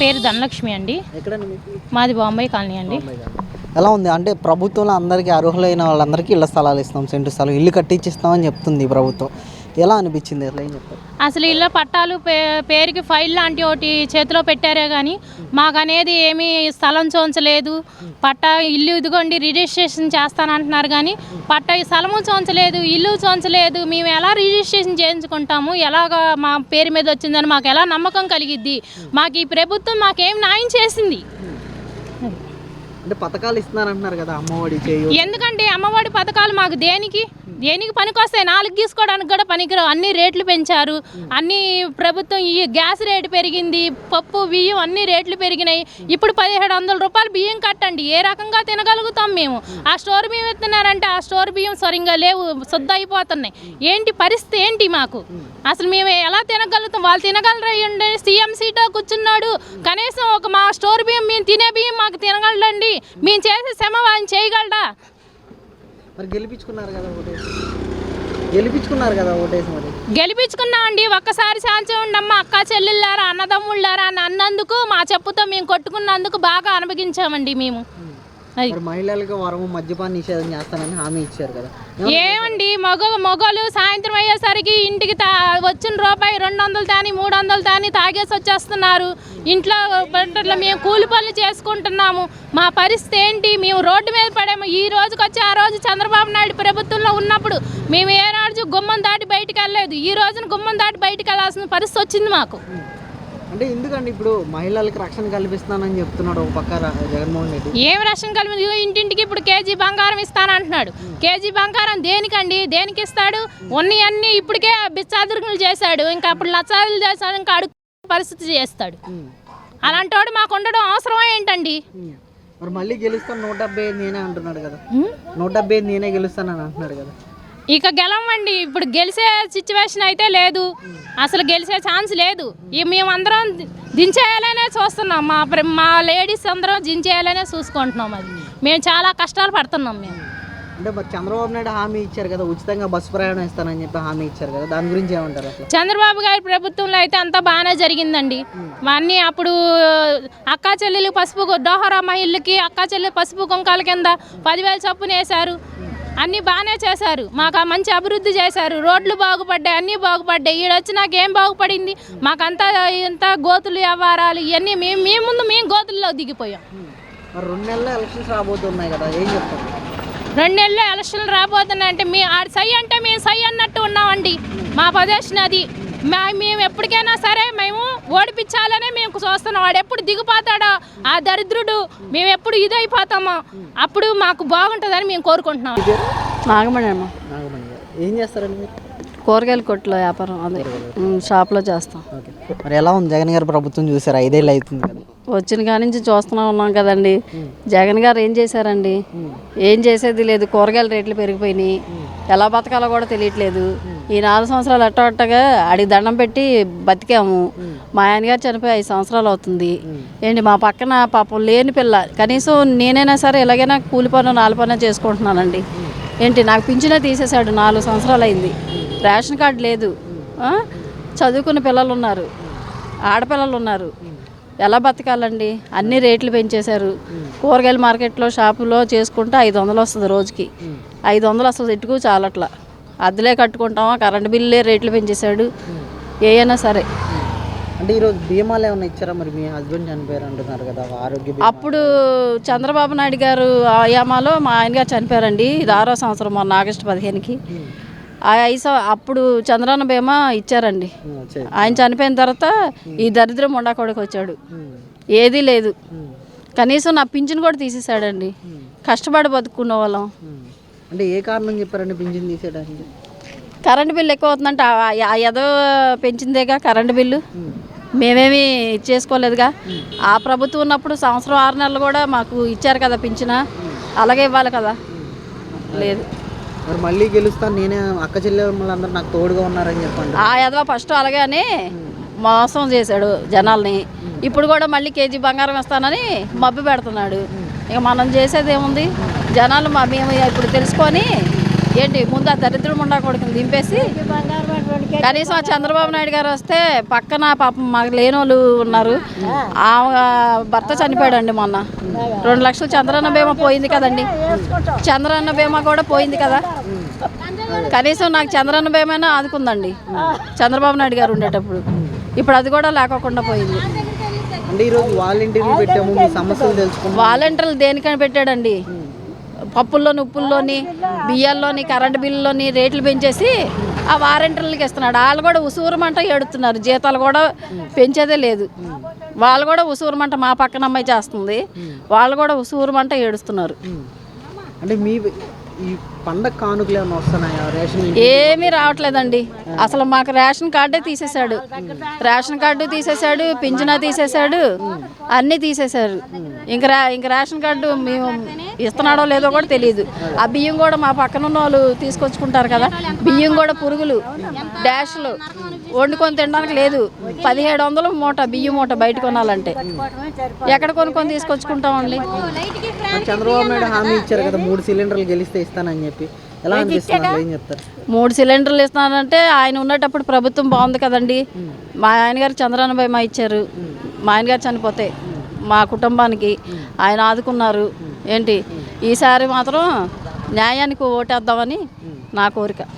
పేరు ధనలక్ష్మి అండి. మాది బాంబే కాలనీ అండి. ఎలా ఉంది? అంటే ప్రభుత్వంలో అందరికీ అర్హులైన వాళ్ళందరికీ ఇళ్ళ స్థలాలు ఇస్తాం సెంటు స్థలం ఇల్లు కట్టించిస్తామని చెప్తుంది ప్రభుత్వం. ఎలా అనిపించింది ఏం చెప్తారు అసలు ఇళ్ళ పట్టాలు పేరుకి ఫైల్ లాంటి ఒకటి చేతిలో పెట్టారే కానీ మాకు అనేది ఏమీ స్థలం చోంచలేదు పట్టా ఇల్లు ఇదిగోండి రిజిస్ట్రేషన్ చేస్తానంటున్నారు కానీ పట్టా ఈ స్థలము చోంచలేదు ఇల్లు చోంచలేదు మేము ఎలా రిజిస్ట్రేషన్ చేయించుకుంటాము? ఎలాగా మా పేరు మీద వచ్చిందని మాకు ఎలా నమ్మకం కలిగిద్ది? మాకు ఈ ప్రభుత్వం మాకేం న్యాయం చేసింది? అంటే పథకాలు ఇస్తున్నారంటున్నారు కదా అమ్మఒడి ఎందుకంటే అమ్మఒడి పథకాలు మాకు దేనికి? దేనికి పనికొస్తాయి నాలుగు తీసుకోవడానికి కూడా పనికిరావు. అన్ని రేట్లు పెంచారు. అన్ని ప్రభుత్వం ఈ గ్యాస్ రేటు పెరిగింది పప్పు బియ్యం అన్ని రేట్లు పెరిగినాయి. ఇప్పుడు పదిహేడు వందల రూపాయలు బియ్యం కట్టండి. ఏ రకంగా తినగలుగుతాం మేము? ఆ స్టోర్ బియ్యం ఎత్తున్నారంటే ఆ స్టోర్ బియ్యం సరిగ్గా లేవు శుద్ధ అయిపోతున్నాయి. ఏంటి పరిస్థితి ఏంటి మాకు? అసలు మేము ఎలా తినగలుగుతాం? వాళ్ళు తినగలరండి సీఎం సీటో కూర్చున్నాడు. కనీసం ఒక మా స్టోర్ బియ్యం మేము తినే బియ్యం మాకు తినగలండి మేము చేసే శ్రమ ఆయన చేయగలడా మరి గెలిపించుకున్నారు కదా ఓటేసి. గెలిపించుకున్నారు కదా ఓటేసి మరి. గెలిపించుకున్నామండి ఒక్కసారి సాంచం ఉండమ్మ అక్క చెల్లెళ్ళారా అన్నదమ్ముళ్ళారా అని అన్నందుకు మా చెప్పుతో మేము కొట్టుకున్నందుకు బాగా అనుభవించామండి మేము. మహిళలకు వరము మద్యపాన నిషేధం చేస్తానని హామీ ఇచ్చారు కదా. ఏమండి? మగ మొగలు సాయంత్రం అయ్యేసరికి ఇంటికి తా వచ్చిన రూపాయి రెండు వందలు తాని మూడు వందలు తాని తాగేసి వచ్చేస్తున్నారు. ఇంట్లో పంటల్లో మేము కూలి పనులు చేసుకుంటున్నాము. మా పరిస్థితి ఏంటి? మేము రోడ్డు మీద పడాము. ఈ రోజుకి వచ్చి ఆ రోజు చంద్రబాబు నాయుడు ప్రభుత్వంలో ఉన్నప్పుడు మేము ఏ రోజు గుమ్మం దాటి బయటికి వెళ్ళలేదు. ఈ రోజున గుమ్మం దాటి బయటికి వెళ్ళాల్సిన పరిస్థితి వచ్చింది మాకు. అంటే ఎందుకండి ఇప్పుడు మహిళలకు రక్షణ కల్పిస్తున్నానని చెప్తున్నాడు ఒక పక్క జగన్మోహన్ రెడ్డి? ఏం రక్షణ కలిపి ఇంటింటికి ఇప్పుడు కేజీ బంగారం ఇస్తానంటున్నాడు. కేజీ బంగారం దేనికండి? దేనికి ఇస్తాడు? ఉన్ని అన్ని ఇప్పటికే బిచ్చాదురుగులు చేశాడు. ఇంకా అప్పుడు లచ్చాదులు చేశాడు ఇంకా అడుగు పరిస్థితి చేస్తాడు. అలాంటి వాడు మాకు ఉండడం అవసరమా ఏంటండి. మరి మళ్ళీ గెలుస్తాను నూట డెబ్బై ఐదు నేనే అంటున్నాడు కదా? నూట డెబ్బై ఐదు నేనే గెలుస్తానని అంటున్నాడు కదా. ఇక గెలవండి. ఇప్పుడు గెలిచే సిచ్యువేషన్ అయితే లేదు. అసలు గెలిచే ఛాన్స్ లేదు. ఈ మేమందరం దించేయాలనే చూస్తున్నాం. మా ప్ర- మా లేడీస్ అందరం దించేయాలనే చూసుకుంటున్నాం అది. మేము చాలా కష్టాలు పడుతున్నాం మేము. అంటే మరి చంద్రబాబు నాయుడు హామీ ఇచ్చారు కదా ఉచితంగా బస్సు ప్రయాణం ఇస్తానని చెప్పి హామీ ఇచ్చారు కదా దాని గురించి ఏమంటారు చంద్రబాబు గారి ప్రభుత్వంలో అయితే అంతా బాగానే జరిగిందండి. అన్నీ అప్పుడు అక్కా చెల్లెలు పసుపు డోహరా మహిళలకి అక్కా చెల్లెలు పసుపు కుంకాల కింద పదివేలు చొప్పున వేశారు. అన్నీ బాగానే చేశారు. మాకు ఆ మంచి అభివృద్ధి చేశారు. రోడ్లు బాగుపడ్డాయి అన్నీ బాగుపడ్డాయి. ఈడ వచ్చి నాకు ఏం బాగుపడింది? మాకంతా ఇంత గోతులు వ్యవహారాలు ఇవన్నీ మేము మేము ముందు మేము గోతుల్లో దిగిపోయాం. రెండు నెలల ఎలక్షన్స్ రాబోతున్నాయి కదా ఏం చెప్తారు? రెండు నెలలు ఎలక్షన్లు రాబోతున్నాయంటే మీ ఆడ సై అంటే మేము సై అన్నట్టు ఉన్నామండి. మా పొజిషన్ అది మా మేము ఎప్పటికైనా సరే మేము ఓడిపించాలనే మేము చూస్తున్నాం. వాడు ఎప్పుడు దిగిపోతాడో? ఆ దరిద్రుడు. మేము ఎప్పుడు ఇదైపోతామో? అప్పుడు మాకు బాగుంటుందని మేము కోరుకుంటున్నాం. నాగమణి అమ్మ. ఏం చేస్తారండి మీరు? కూరగాయల కొట్లో వ్యాపారం అదే. షాప్లో చేస్తాం. ఓకే. మరి ఎలా ఉంది? జగన్ గారి ప్రభుత్వం చూసారు. ఐదేళ్ళు అవుతుంది కదా. వచ్చిన కాడి నుంచి చూస్తూనే ఉన్నాం కదండి. జగన్ గారు ఏం చేశారండి? ఏం చేసేది లేదు. కూరగాయల రేట్లు పెరిగిపోయినాయి. ఎలా బతకాలో కూడా తెలియట్లేదు. ఈ నాలుగు సంవత్సరాలు అట్టగా అడిగి దండం పెట్టి బతికాము. మా ఆయనగారు చనిపోయి ఐదు సంవత్సరాలు అవుతుంది. ఏంటి మా పక్కన పాపం లేని పిల్ల. కనీసం నేనైనా సరే ఎలాగైనా కూలి పనులు నాలుగు పనులు చేసుకుంటున్నానండి. ఏంటి నాకు పింఛనే తీసేశాడు. నాలుగు సంవత్సరాలు అయింది. రేషన్ కార్డు లేదు. చదువుకున్న పిల్లలు ఉన్నారు. ఆడపిల్లలు ఉన్నారు. ఎలా బతకాలండి? అన్ని రేట్లు పెంచేశారు. కూరగాయల మార్కెట్లో షాపులో చేసుకుంటే ఐదు వందలు వస్తుంది రోజుకి. ఐదు వందలు అసలు ఎట్టుకు చాలట్లా. అద్దెలే కట్టుకుంటామా? కరెంట్ బిల్లే రేట్లు పెంచేశాడు. ఏమైనా సరే. అంటే ఈరోజు బీమాలు ఏమైనా ఇచ్చారా? మరి మీ హస్బెండ్ చనిపోయారు అంటున్నారు కదా ఆరోగ్య అప్పుడు చంద్రబాబు నాయుడు గారు ఆయామాలో మా ఆయన గారు చనిపోయారండి. ఇది ఆరో సంవత్సరం మొన్న ఆగస్టు పదిహేనుకి. ఆ ఐదు అప్పుడు చంద్రన్న బీమా ఇచ్చారండి. ఆయన చనిపోయిన తర్వాత ఈ దరిద్రం ఉండా కొడుకు వచ్చాడు. ఏదీ లేదు. కనీసం నా పింఛన్ కూడా తీసేశాడండి. కష్టపడి బతుకున్న వాళ్ళం. అంటే ఏ కారణం చెప్పారండి పింఛన్ తీసేయడానికి? కరెంటు బిల్లు ఎక్కువ అవుతుందంటే ఏదో పెంచిందేగా కరెంటు బిల్లు? మేమేమి చేసుకోలేదుగా. ఆ ప్రభుత్వం ఉన్నప్పుడు సంవత్సరం ఆరు నెలలు కూడా మాకు ఇచ్చారు కదా పింఛన? అలాగే ఇవ్వాలి కదా? లేదు. మరి మళ్ళీ గెలుస్తాను నేనే అక్క చెల్లెమ్మలందరూ నాకు తోడుగా ఉన్నారని చెప్పండి. ఆ ఎదవ ఫస్ట్ అలాగే అని మోసం చేశాడు జనాల్ని. ఇప్పుడు కూడా మళ్ళీ కేజీ బంగారం ఇస్తానని మబ్బు పెడుతున్నాడు. ఇక మనం చేసేది ఏముంది? జనాలు మా మేము ఇప్పుడు తెలుసుకొని ఏంటి ముందు ఆ దరిద్రుడు ముండా కొడుకుని దింపేసి కనీసం ఆ చంద్రబాబు నాయుడు గారు వస్తే పక్కన పాపం మాకు లేని వాళ్ళు ఉన్నారు. ఆమె భర్త చనిపోయాడండి మొన్న. రెండు లక్షలు చంద్రన్న బీమా పోయింది కదండి. చంద్రన్న బీమా కూడా పోయింది కదా. కనీసం నాకు చంద్రన్న బీమానే ఆదుకుందండి. చంద్రబాబు నాయుడు గారు ఉండేటప్పుడు. ఇప్పుడు అది కూడా లేకోకుండా పోయింది. అంటే ఈరోజు వాలంటీర్లు పెట్టాము మీ సమస్యలు తెలుసుకున్నాం వాలంటీర్లు దేనికని పెట్టాడండి? పప్పుల్లోని ఉప్పుల్లోని బియ్యాల్లోని కరెంటు బిల్లులోని రేట్లు పెంచేసి ఆ వారంటీర్లకి ఇస్తున్నాడు. వాళ్ళు కూడా ఉసూరమంట ఏడుతున్నారు. జీతాలు కూడా పెంచేదే లేదు. వాళ్ళు కూడా ఉసూరమంట మా పక్కన అమ్మాయి చేస్తుంది. వాళ్ళు కూడా ఉసూరమంట ఏడుస్తున్నారు. అంటే మీ ఈ పండగ కానుకలు ఏమైనా వస్తున్నాయా? రేషన్ ఏమీ రావట్లేదండి. అసలు మాకు రేషన్ కార్డే తీసేశాడు. రేషన్ కార్డు తీసేశాడు పింఛనా తీసేశాడు అన్నీ తీసేశారు. ఇంక ఇంక రేషన్ కార్డు మేము ఇస్తున్నాడో లేదో కూడా తెలియదు. ఆ బియ్యం కూడా మా పక్కన ఉన్న వాళ్ళు తీసుకొచ్చుకుంటారు కదా. బియ్యం కూడా పురుగులు డాష్లు. వండుకొని తినడానికి లేదు. పదిహేడు వందలు మూట బియ్యం మూట బయట కొనాలంటే. ఎక్కడ కొనుక్కొని తీసుకొచ్చుకుంటామండి? చంద్రబాబు నాయుడు హామీ ఇచ్చారు కదా మూడు సిలిండర్లు గెలిస్తే ఇస్తానని చెప్పి. ఎలా అనిపిస్తుంది అసలు ఏం చెప్తారు? మూడు సిలిండర్లు ఇస్తున్నానంటే ఆయన ఉన్నటప్పుడు ప్రభుత్వం బాగుంది కదండి. మా ఆయన గారు చంద్రాన్న భయమా ఇచ్చారు. మా ఆయన గారు చనిపోతే మా కుటుంబానికి ఆయన ఆదుకున్నారు. ఏంటి? ఈసారి మాత్రం న్యాయానికి ఓటేద్దామని నా కోరిక.